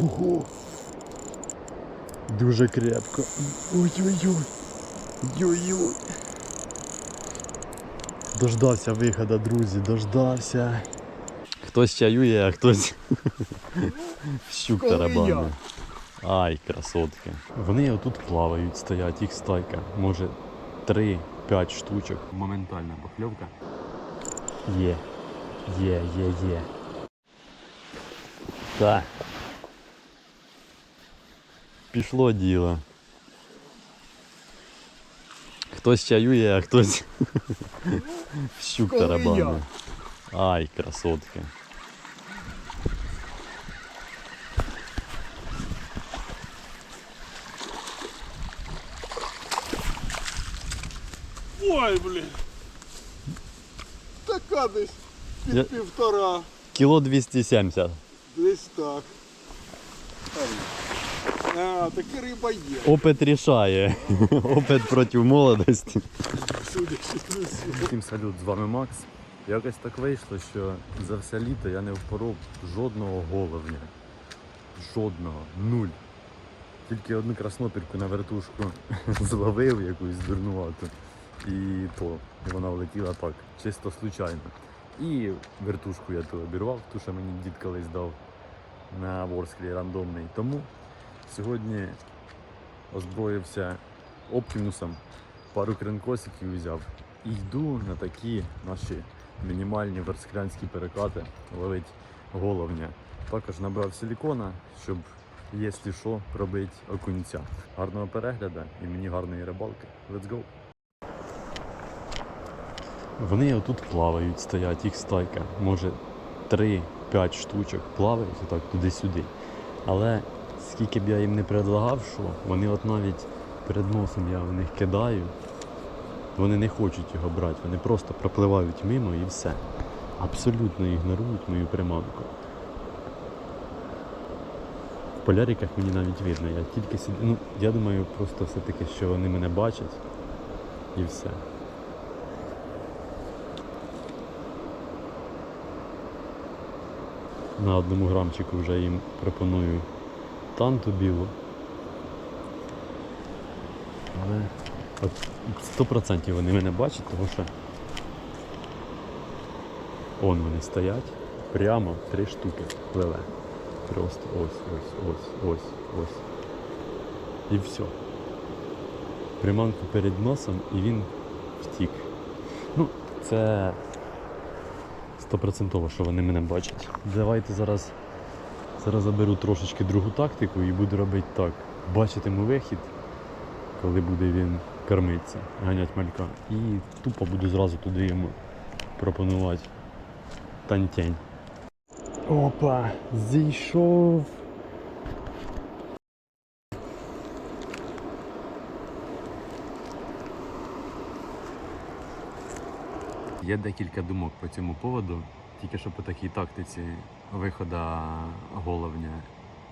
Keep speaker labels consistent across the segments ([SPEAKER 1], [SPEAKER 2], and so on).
[SPEAKER 1] Ого. Дуже крепко. Ой-ой-ой. Ой-ой. Дождався виходу, друзі, дождався. Хтось чаює, а хтось щук
[SPEAKER 2] Коли
[SPEAKER 1] тарабанить. Ай, красотки. Вони отут плавають, стоять, їх стайка. Може 3-5 штучок. Моментальна покльовка. Є. Є, є, є. Так. Пішло діло. Хтось чаює, а хтось щук
[SPEAKER 2] Коли
[SPEAKER 1] тарабанить. Ай, красотки.
[SPEAKER 2] Ой, блін. Така десь під
[SPEAKER 1] Я-
[SPEAKER 2] півтора.
[SPEAKER 1] Кіло 270.
[SPEAKER 2] Десь так. Ай. А, таки риба є.
[SPEAKER 1] Опит рішає. Опит проти молодості. Всім салют, з вами Макс. Якось так вийшло, що за все літо я не впоров жодного головня. Жодного. Нуль. Тільки одну краснопірку на вертушку зловив якусь дурнувату. І то вона влетіла так, чисто случайно. І вертушку я ту обірвав, ту, що мені дід колись дав на Ворсклі рандомний. Тому сьогодні озброївся оптимусом, пару кренкосиків взяв і йду на такі наші мінімальні версклянські перекати ловить головня. Також набрав силікона, щоб, якщо що, пробити окунця. Гарного перегляду і мені гарної рибалки. Let's go! Вони отут плавають, стоять, їх стайка. Може 3-5 штучок плавають отак туди-сюди. Але скільки б я їм не предлагав, що вони от навіть перед носом я в них кидаю, вони не хочуть його брати, вони просто пропливають мимо і все. Абсолютно ігнорують мою приманку. В поляриках мені навіть видно, я тільки сиджу. Ну, я думаю, просто все-таки, що вони мене бачать і все. На одному грамчику вже їм пропоную танту білу. Але от 100% вони мене бачать, тому що он вони стоять. Прямо три штуки пливе. Просто ось, ось, ось, ось, ось. І все. Приманку перед носом і він втік. Ну, це стопроцентово, що вони мене бачать. Давайте зараз, зараз заберу трошечки другу тактику і буду робити так. Бачитиму вихід, коли буде він кормитися, ганять малька. І тупо буду зразу туди йому пропонувати тантень. Опа, зійшов. Є декілька думок по цьому поводу. Тільки що по такій тактиці виходу головня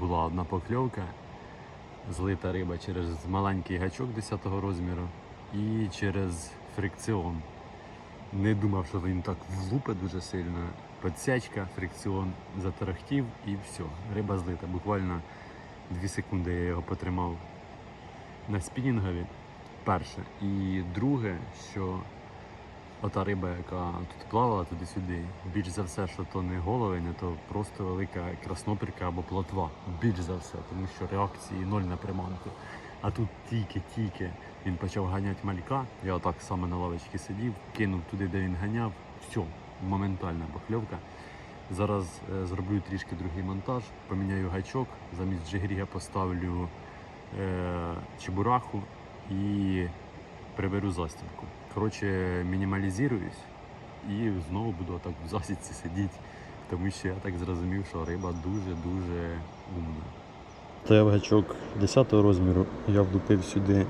[SPEAKER 1] була одна покльовка, злита риба через маленький гачок 10 розміру і через фрикціон. Не думав, що він так влупить дуже сильно. Подсячка, фрикціон затарахтів і все. Риба злита. Буквально 2 секунди я його потримав на спінінгові. Перше. І друге, що ота риба, яка тут плавала туди-сюди, більш за все, що то не головень, то просто велика краснопірка або плотва. Більш за все, тому що реакції ноль на приманку. А тут тільки-тільки він почав ганяти малька. Я отак саме на лавочці сидів, кинув туди, де він ганяв. Все, моментальна покльовка. Зараз е, зроблю трішки другий монтаж, поміняю гачок, замість джигріга поставлю е, чебураху і приберу застібку. Коротше, мінімалізуюсь і знову буду так в засідці сидіти, тому що я так зрозумів, що риба дуже-дуже умна. Стояв гачок 10 розміру, я влупив сюди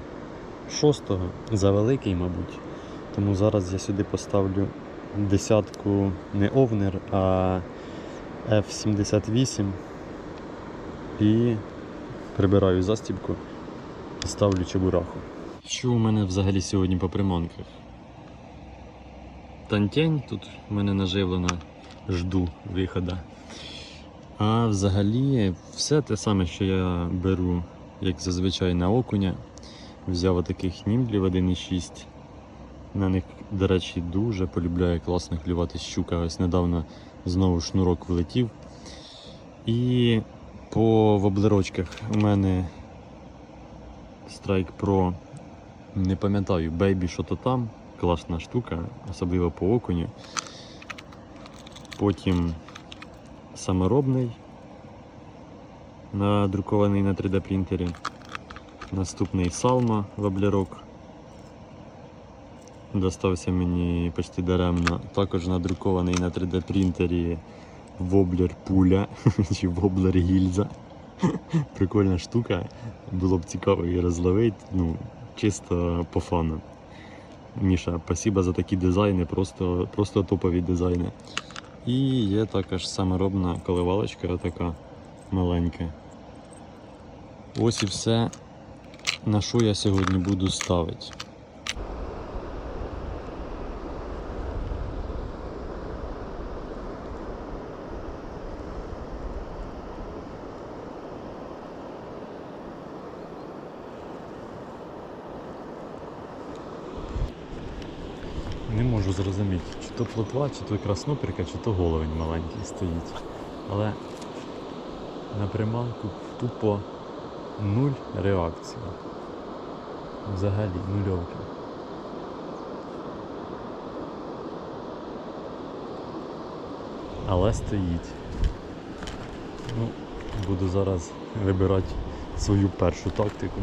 [SPEAKER 1] 6 за великий, мабуть. Тому зараз я сюди поставлю десятку не овнер, а F78 і прибираю застібку ставлю чебураху. Що у мене взагалі сьогодні по приманках? Тантень, тут в мене наживлена, жду виходу. А взагалі, все те саме, що я беру, як зазвичай на окуня. Взяв отаких німблів 1,6. На них, до речі, дуже полюбляє класно клювати щука. Ось недавно знову шнурок влетів. І по воблерочках у мене Strike Pro, не пам'ятаю, Baby що то там, класна штука, особливо по окуню. Потім саморобний, надрукований на 3D принтері. Наступний Salma воблерок. Достався мені почти даремно. Також надрукований на 3D принтері воблер пуля чи воблер гільза. Прикольна штука. Було б цікаво її розловити. Ну, чисто по фану. Міша, спасибо за такі дизайни, просто, просто топові дизайни. І є також саморобна коливалочка, така маленька. Ось і все, на що я сьогодні буду ставити. Не можу зрозуміти, чи то плотва, чи то краснопірка, чи то головень маленький стоїть. Але на приманку тупо нуль реакції. Взагалі нульовка. Але стоїть. Ну, буду зараз вибирати свою першу тактику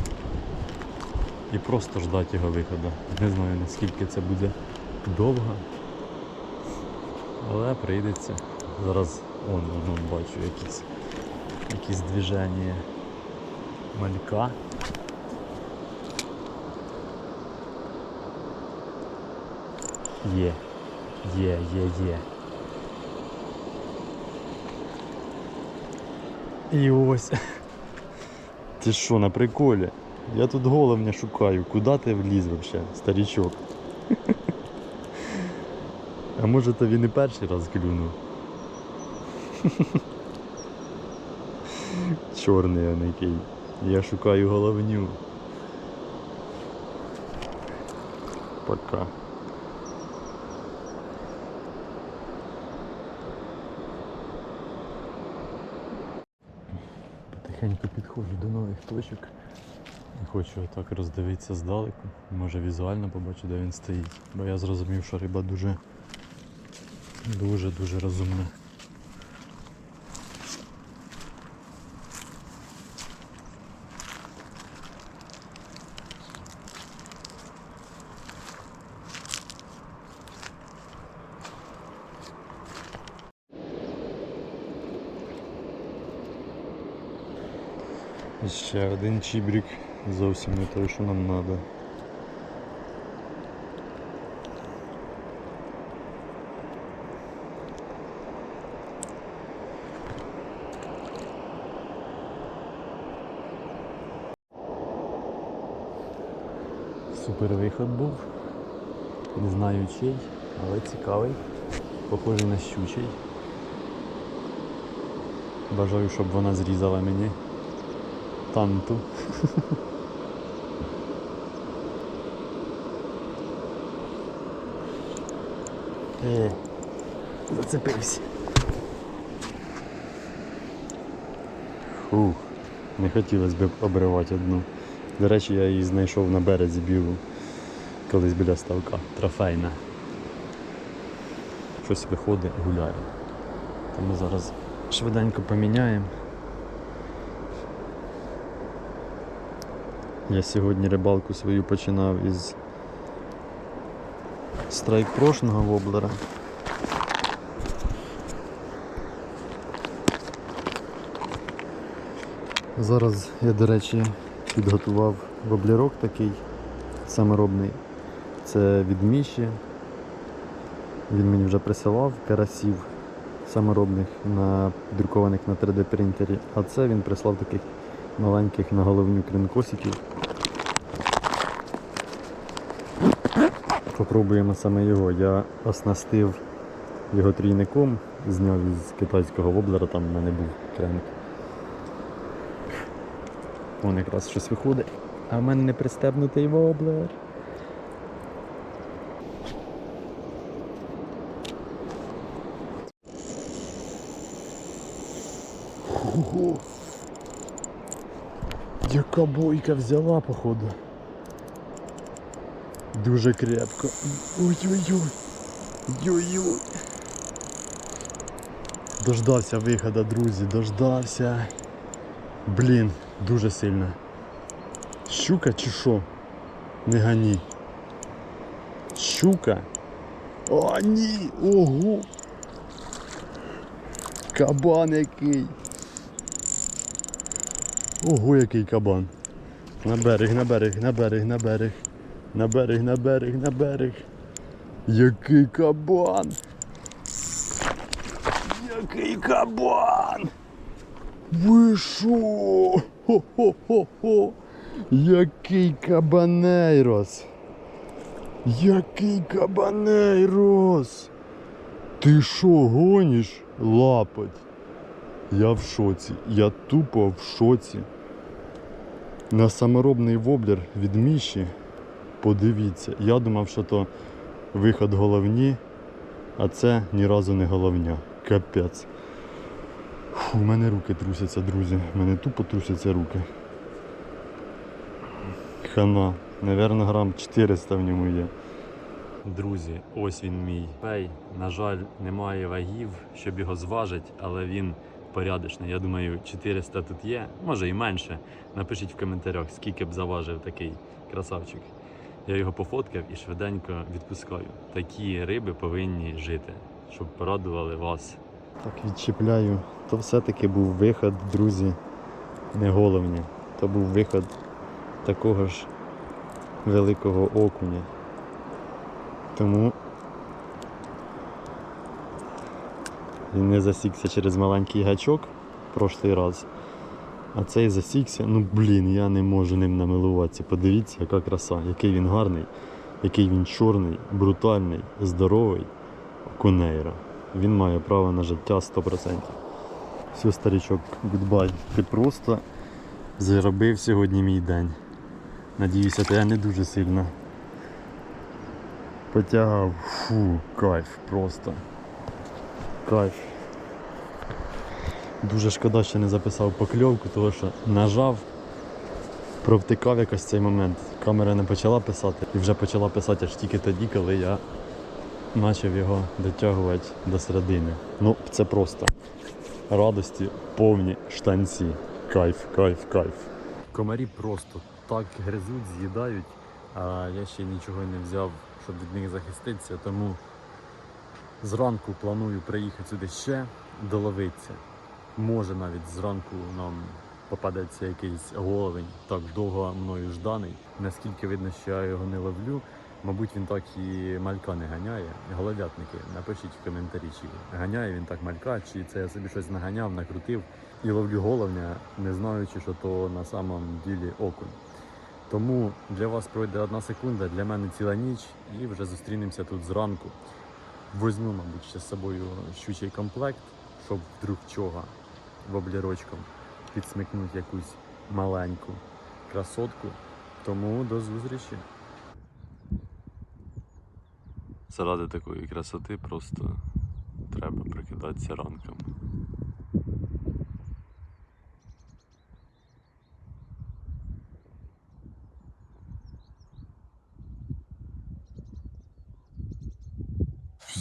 [SPEAKER 1] і просто ждати його виходу. Не знаю наскільки це буде довго, але прийдеться. Зараз он, он, он бачу якісь, якісь движення малька. Є, є, є, є. І ось. Ти що, на приколі? Я тут головня шукаю. Куди ти вліз вообще, старічок? А може то він і перший раз клюнув? Чорний он який. Я шукаю головню. Пока. Потихеньку підходжу до нових точок. Хочу отак роздивитися здалеку. Може візуально побачу, де він стоїть. Бо я зрозумів, що риба дуже дуже дуже розумна. І Ще один чібрик, зовсім не той, що нам треба. Супер виход був. Не знаю чий, але цікавий. Похожий на щучий. Бажаю, щоб вона зрізала мені танту. Е, зацепився. Фух, не хотілося б обривати одну. До речі, я її знайшов на березі білу, колись біля ставка. Трофейна. Щось виходить, гуляє. Тому зараз швиденько поміняємо. Я сьогодні рибалку свою починав із страйк прошного воблера. Зараз я, до речі, підготував воблерок такий саморобний. Це від Міші. Він мені вже присилав карасів саморобних, на, друкованих на 3D принтері, а це він прислав таких маленьких на головню кринкосиків. Попробуємо саме його. Я оснастив його трійником зняв із китайського воблера, там в мене був кренк. Вон якраз щось виходить. А в мене не пристебнутий воблер.
[SPEAKER 2] Ого. Яка бойка взяла, походу.
[SPEAKER 1] Дуже крепко.
[SPEAKER 2] Ой-ой-ой. Ой-ой.
[SPEAKER 1] Дождався виходу, друзі, дождався. Блін, дуже сильно. Щука чи що? Не гані. Щука?
[SPEAKER 2] О, ні! Ого!
[SPEAKER 1] Кабан який. Ого, який кабан. На берег, на берег, на берег, на берег. На берег, на берег, на берег. Який кабан. Який кабан. Ви шо? Хо-хо-хо-хо. Який кабанейрос. Який кабанейрос. Ти що, гониш? Лапать. Я в шоці. Я тупо в шоці. На саморобний воблер від Міші. Подивіться. Я думав, що то виход головні, а це ні разу не головня. Капець. У мене руки трусяться, друзі. У мене тупо трусяться руки. Хана. Наверно, грам 400 в ньому є. Друзі, ось він мій пей. На жаль, немає вагів, щоб його зважити, але він порядочний. Я думаю, 400 тут є, може і менше. Напишіть в коментарях, скільки б заважив такий красавчик. Я його пофоткав і швиденько відпускаю. Такі риби повинні жити, щоб порадували вас. Так відчіпляю. То все-таки був виход, друзі, не головні. То був виход такого ж великого окуня. Тому він не засікся через маленький гачок прошлий раз. А цей засікся, ну блін, я не можу ним намилуватися. Подивіться, яка краса, який він гарний, який він чорний, брутальний, здоровий. Кунейра. Він має право на життя 100%. Все, старичок, гудбай. Ти просто заробив сьогодні мій день. Надіюся, то я не дуже сильно потягав. Фу, кайф просто. Кайф. Дуже шкода, що не записав покльовку, тому що нажав, провтикав якось цей момент. Камера не почала писати і вже почала писати аж тільки тоді, коли я почав його дотягувати до середини. Ну, це просто радості повні штанці. Кайф, кайф, кайф. Комарі просто так гризуть, з'їдають, а я ще нічого не взяв, щоб від них захиститися, тому зранку планую приїхати сюди ще, доловитися. Може навіть зранку нам попадеться якийсь головень, так довго мною жданий. Наскільки видно, що я його не ловлю, мабуть, він так і малька не ганяє. Голодятники, напишіть в коментарі, чи ганяє він так малька, чи це я собі щось наганяв, накрутив і ловлю головня, не знаючи, що то на самом ділі окунь. Тому для вас пройде одна секунда, для мене ціла ніч, і вже зустрінемося тут зранку. Возьму, мабуть, ще з собою щучий комплект, щоб вдруг чого воблерочком підсмикнути якусь маленьку красотку. Тому до зустрічі. Заради такої красоти просто треба прикидатися ранком.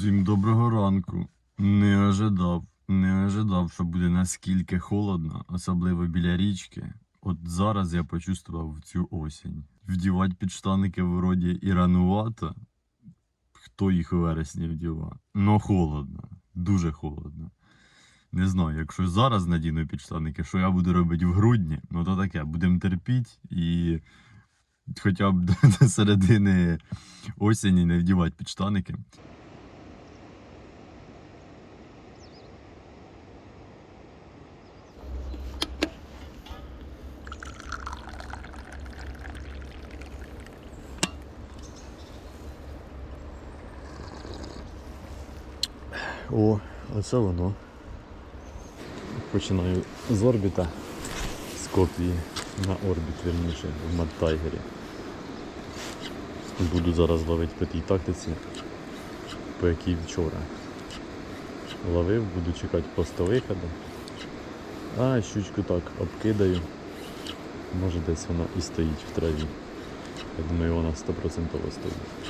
[SPEAKER 1] Всім доброго ранку. Не ожидав, не ожидав, що буде наскільки холодно, особливо біля річки. От зараз я почувствував цю осінь. Вдівати підштаники вроді і ранувато. Хто їх у вересні вдівав? Ну холодно, дуже холодно. Не знаю, якщо зараз надіну підштанники, що я буду робити в грудні, ну то таке, будемо терпіти і хоча б до середини осені не вдівати підштаники.
[SPEAKER 2] О,
[SPEAKER 1] Оце воно. Починаю з орбіта, з копії на орбіт, вірніше, в Мадтайгері. Буду зараз ловити по тій тактиці, по якій вчора. Ловив, буду чекати просто виходу. А щучку так обкидаю. Може десь вона і стоїть в траві. Я думаю, вона 100% стоїть.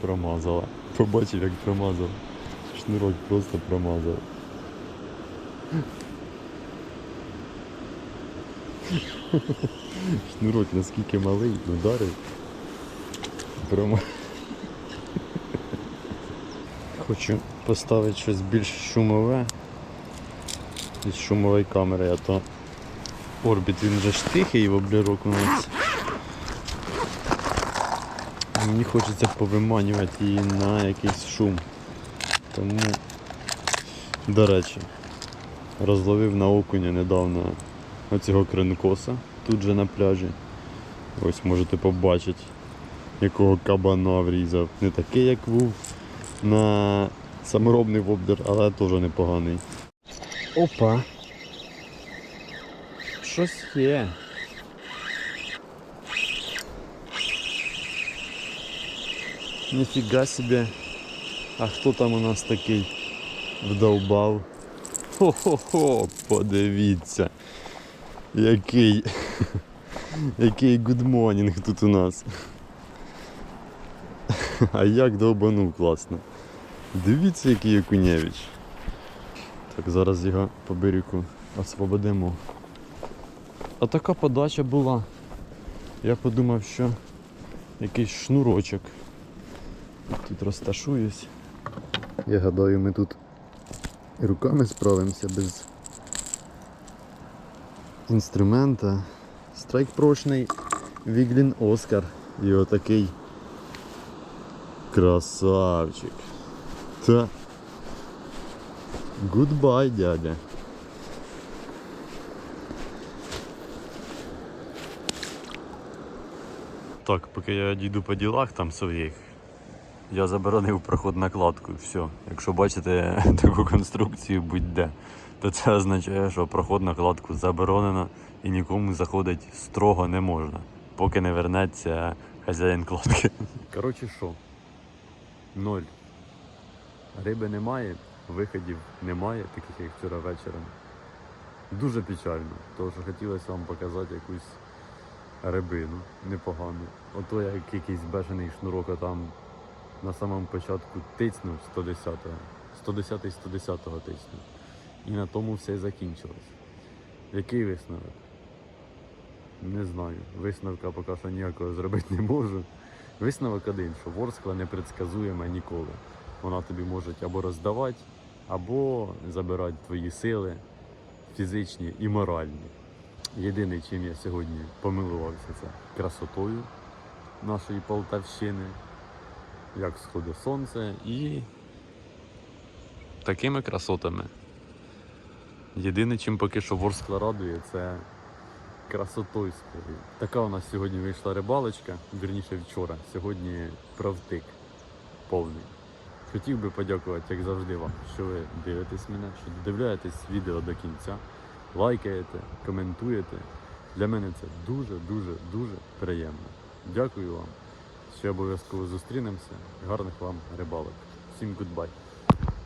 [SPEAKER 1] Промазала. Побачив, як промазав. Шнурок просто промазав. Шнурок наскільки малий, ударив. Хочу поставити щось більш шумове. Із шумової камери, а то орбіт він же ж тихий в облірок у нас. Мені хочеться повиманювати її на якийсь шум. Тому, до речі, розловив на окуня недавно оцього кринкоса тут же на пляжі. Ось можете побачити, якого кабана врізав. Не такий, як був на саморобний воблер, але теж непоганий. Опа. Щось є. Ніфіга собі. А хто там у нас такий вдовбав? Хо-хо-хо, подивіться. Який. Який гудмонінг тут у нас. А як довбанув класно. Дивіться, який Окунєвич. Так, зараз його по берегу освободимо. А така подача була. Я подумав, що якийсь шнурочок. Тут розташуюсь. Я гадаю, ми тут і руками справимося без інструмента. Страйк прочний Віглін Оскар. І отакий красавчик. Та. Гудбай, дядя. Так, поки я дійду по ділах там своїх, я заборонив проход на кладку. Все. Якщо бачите таку конструкцію будь-де, то це означає, що проход на кладку заборонено і нікому заходить строго не можна, поки не вернеться хазяїн кладки. Коротше що? Ноль. Риби немає, виходів немає, таких як вчора вечором. Дуже печально, тому що хотілося вам показати якусь рибину непогану. Ото як якийсь бешений шнурок там на самому початку тицнув 110-го. 110 110-го тицнув. І на тому все закінчилось. Який висновок? Не знаю. Висновка поки що ніякого зробити не можу. Висновок один, що ворскла непредсказуєма ніколи. Вона тобі може або роздавати, або забирати твої сили фізичні і моральні. Єдине, чим я сьогодні помилувався, це красотою нашої Полтавщини, як сходить сонце і такими красотами. Єдине, чим поки що Ворскла радує, це красотою своєю. Така у нас сьогодні вийшла рибалочка, вірніше вчора. Сьогодні правтик повний. Хотів би подякувати, як завжди, вам, що ви дивитесь мене, що додивляєтесь відео до кінця, лайкаєте, коментуєте. Для мене це дуже, дуже, дуже приємно. Дякую вам. Ще обов'язково зустрінемося. Гарних вам рибалок. Всім гудбай.